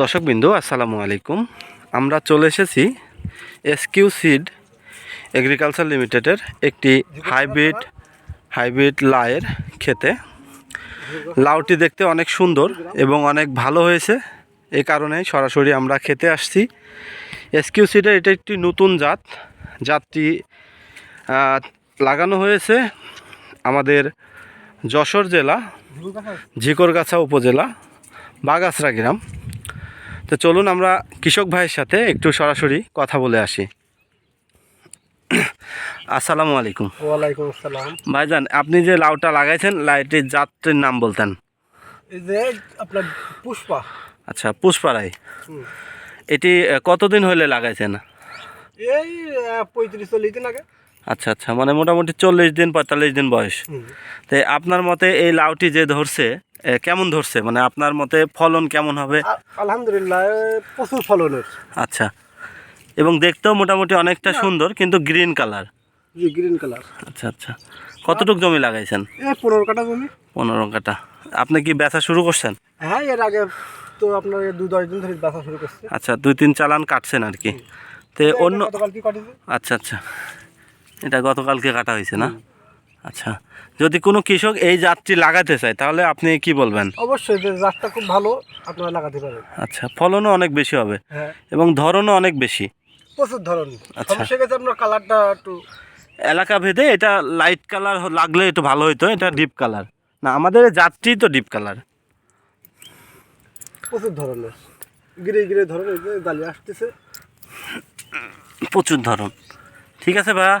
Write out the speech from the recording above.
দর্শকবিন্দু, আসসালামু আলাইকুম। আমরা চলে এসেছি এসকিউ সিড এগ্রিকালচার লিমিটেডের একটি হাইব্রিড হাইব্রিড লায়ের খেতে লাউটি দেখতে অনেক সুন্দর এবং অনেক ভালো হয়েছে এই কারণে সরাসরি আমরা খেতে আসছি। এসকিউ সিডের এটা একটি নতুন জাত, জাতটি লাগানো হয়েছে আমাদের যশোর জেলা, ঝিকরগাছা উপজেলা বাগাসরা গ্রাম। তো চলুন আমরা কৃষক ভাইয়ের সাথে একটু সরাসরি কথা বলে আসি। আসসালামু আলাইকুম। ওয়ালাইকুম আসসালাম। ভাইজান আপনি যে লাউটা লাগাইছেন লাইটির জাতটির নাম বলতেন? এই যে আপনার পুষ্পা। আচ্ছা পুষ্পারাই হুম। এটি কতদিন হলে লাগাইছেন? এই পঁয়ত্রিশ চল্লিশ দিন আগে। আচ্ছা আচ্ছা মানে মোটামুটি চল্লিশ দিন পঁয়তাল্লিশ দিন বয়স। তো আপনার মতে এই লাউটি যে ধরছে কেমন ধরছে? মানে আপনার মতে ফলন কেমন হবে? আলহামদুলিল্লাহ প্রচুর ফলনের আচ্ছা। এবং দেখতেও মোটামুটি অনেকটা সুন্দর কিন্তু গ্রিন কালার। জি গ্রিন কালার। আচ্ছা আচ্ছা। কতটুক জমি লাগাইছেন? পনেরো কাটা জমি। পনেরো কাটা আপনি কি বেচা শুরু করছেন? হ্যাঁ এর আগে তো আপনার দু দশ দিন ধরে বেচা শুরু করছে। আচ্ছা দুই তিন চালান কাটছেন আর কি। তো অন্য আচ্ছা আচ্ছা। এটা গতকালকে কাটা হয়েছে না? আচ্ছা যদি কোনো কৃষক এই জাতটি লাগাতে চায় তাহলে আপনি কি বলবেন? অবশ্যই যে জাতটা খুব ভালো আপনারা লাগাতে পারেন। আচ্ছা ফলনও অনেক বেশি হবে হ্যাঁ। এবং ধরনও অনেক বেশি। প্রচুর ধরন। আচ্ছা। গেছে আপনার কালারটা একটু এলাকা ভেদে এটা লাইট কালার লাগলে একটু ভালো হতো এটা ডিপ কালার। না আমাদের এই জাতটি তো ডিপ কালার। প্রচুর ধরনের। গিরে গিরে ধরনের যে জালি আসতেছে। প্রচুর ধরন। ঠিক আছে ভাইয়া?